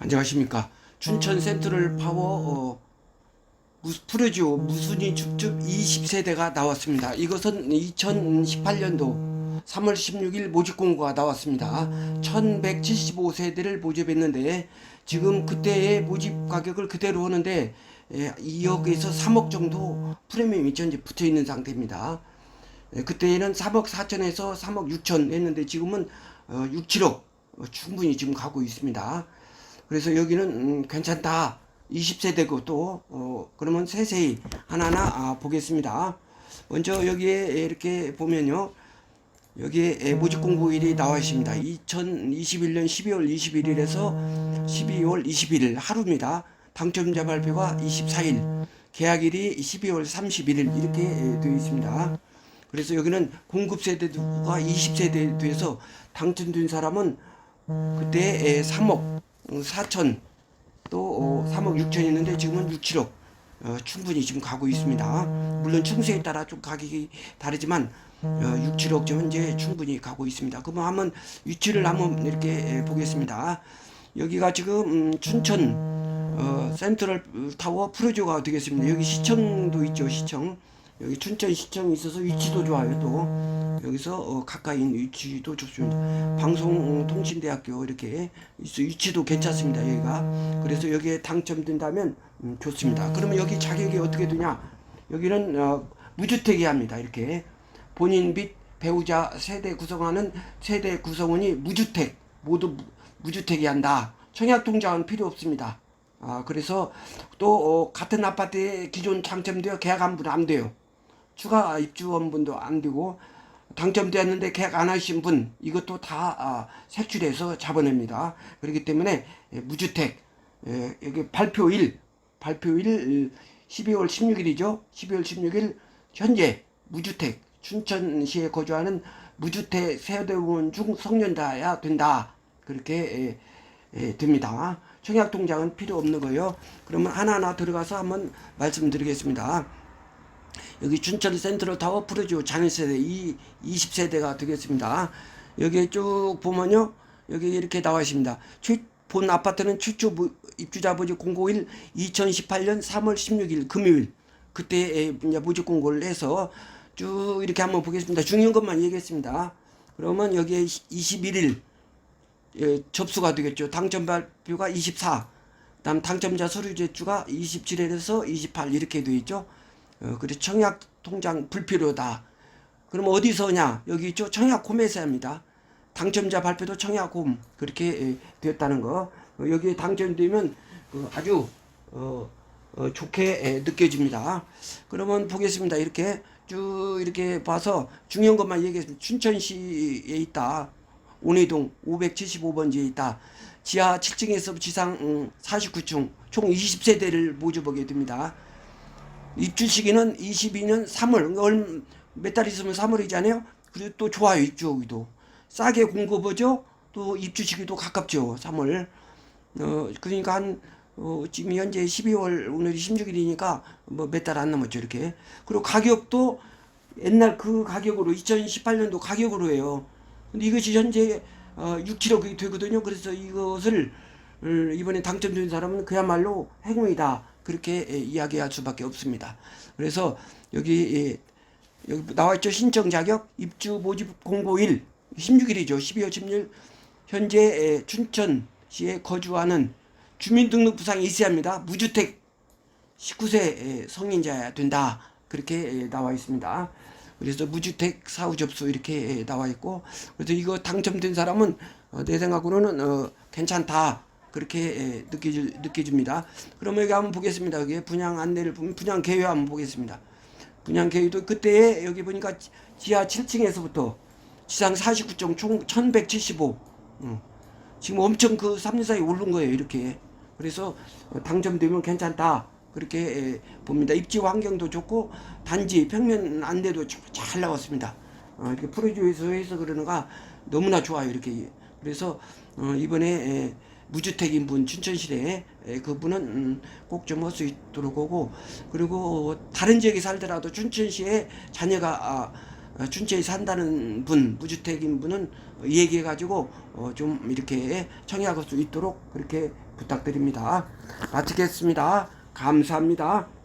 안녕하십니까. 춘천 센트럴 파워 어, 무스 프로지오 무순위 줍줍 20세대가 나왔습니다. 이것은 2018년도 3월 16일 모집 공고가 나왔습니다. 1175세대를 모집했는데 지금 그때의 모집 가격을 그대로 하는데 예, 2억에서 3억 정도 프리미엄이 현재 붙어 있는 상태입니다. 예, 그때는 3억 4천에서 3억 6천 했는데 지금은 어, 6, 7억 어, 충분히 지금 가고 있습니다. 그래서 여기는 음, 괜찮다. 20세대고 또 어, 그러면 세세히 하나하나 아, 보겠습니다. 먼저 여기에 이렇게 보면요. 여기에 예, 모집 공고일이 나와 있습니다. 2021년 12월 21일에서 12월 21일 하루입니다. 당첨자 발표가 24일, 계약일이 12월 31일 이렇게 예, 되어 있습니다. 그래서 여기는 공급 세대가 20세대 돼서 당첨된 사람은 그때 에, 3억 4천 또 어, 3억 6천 있는데 지금은 6, 7억 어, 충분히 지금 가고 있습니다. 물론 층수에 따라 좀 가격이 다르지만 어, 6, 7억 좀 현재 충분히 가고 있습니다. 그러면 한번 위치를 한번 이렇게 에, 보겠습니다. 여기가 지금 음, 춘천 어, 센트럴 타워 프로조가 되겠습니다. 여기 시청도 있죠, 시청. 여기 춘천 시청이 있어서 위치도 좋아요, 또. 여기서 어, 가까이 있는 위치도 좋습니다. 방송통신대학교 이렇게 위치도 괜찮습니다, 여기가. 그래서 여기에 당첨된다면 음, 좋습니다. 그러면 여기 자격이 어떻게 되냐? 여기는 어, 무주택이 합니다, 이렇게. 본인 및 배우자 세대 구성하는 세대 구성원이 무주택, 모두 무- 무주택이 한다. 청약통장은 필요 없습니다. 아, 그래서 또 어, 같은 아파트에 기존 당첨되어 계약한 분 안 돼요. 추가 입주원분도 안 되고 당첨되었는데 계약 안 하신 분 이것도 다 아, 색출해서 잡아냅니다. 그렇기 때문에 예, 무주택 예, 여기 발표일 발표일 12월 16일이죠. 12월 16일 현재 무주택 춘천시에 거주하는 무주택 세대원 중 성년자야 된다. 그렇게 예, 예, 됩니다. 청약통장은 필요 없는 거예요. 그러면 하나하나 들어가서 한번 말씀드리겠습니다. 여기 춘천 센트럴 타워 프로지오 장애세대 이 20세대가 되겠습니다. 여기 쭉 보면요. 여기 이렇게 나와 있습니다. 최, 본 아파트는 최초 무- 입주자 모집 공고일 2018년 3월 16일 금요일 그때 모집 공고를 해서 쭉 이렇게 한번 보겠습니다. 중요한 것만 얘기했습니다. 그러면 여기에 21일 예, 접수가 되겠죠. 당첨 발표가 24. 그다음 당첨자 서류 제출가 27일에서 28 이렇게 돼 있죠. 어, 그리고 청약 통장 불필요다. 그럼 어디서냐? 여기 있죠. 청약홈에서 합니다. 당첨자 발표도 청약홈 그렇게 예, 되었다는 거. 어, 여기에 당첨되면 그 아주 어, 어, 좋게 예, 느껴집니다. 그러면 보겠습니다. 이렇게 쭉 이렇게 봐서 중요한 것만 얘기했습니다. 춘천시에 있다. 온해동 575번지에 있다. 지하 7층에서 지상 음, 49층 총 20세대를 모집하게 됩니다. 입주 시기는 22년 3월 몇 달 있으면 3월이잖아요. 그리고 또 좋아요 입주하기도 싸게 공급하죠. 또 입주 시기도 가깝죠 3월. 어 그러니까 한 어, 지금 현재 12월 오늘이 16일이니까 뭐 몇 달 안 남았죠 이렇게. 그리고 가격도 옛날 그 가격으로 2018년도 가격으로 해요. 근데 이것이 현재 어, 6, 7억이 되거든요. 그래서 이것을 을 이번에 당첨된 사람은 그야말로 행운이다. 그렇게 예, 이야기할 수밖에 없습니다. 그래서 여기 예, 여기 나와 있죠. 신청 자격 입주 모집 공고일 16일이죠. 12월 16일 현재 예, 춘천시에 거주하는 주민등록부상이 있어야 합니다. 무주택 19세 성인자야 된다. 그렇게 예, 나와 있습니다. 그래서 무주택 사후 접수 이렇게 예, 나와 있고 그래서 이거 당첨된 사람은 어, 내 생각으로는 어, 괜찮다. 그렇게 예, 느껴지, 느껴집니다. 그러면 여기 한번 보겠습니다. 여기 분양 안내를 보면 분양 계획 한번 보겠습니다. 분양 계획도 그때 여기 보니까 지- 지하 7층에서부터 지상 49종 총 1175. 음. 지금 엄청 그 3년 사이 오른 거예요. 이렇게. 그래서 어, 당첨되면 괜찮다. 그렇게 예, 봅니다. 입지 환경도 좋고 단지 평면 안내도 좀잘 나왔습니다. 어, 이렇게 프로듀에서 해서 그러는가 너무나 좋아요. 이렇게. 그래서 어, 이번에 예, 무주택인 분 춘천시에 예, 그분은 음, 꼭좀 할 수 있도록 하고 그리고 다른 지역에 살더라도 춘천시에 자녀가 아, 어, 춘천에 산다는 분 무주택인 분은 얘기해 가지고 어, 좀 이렇게 청약할 수 있도록 그렇게 부탁드립니다. 마치겠습니다. 감사합니다.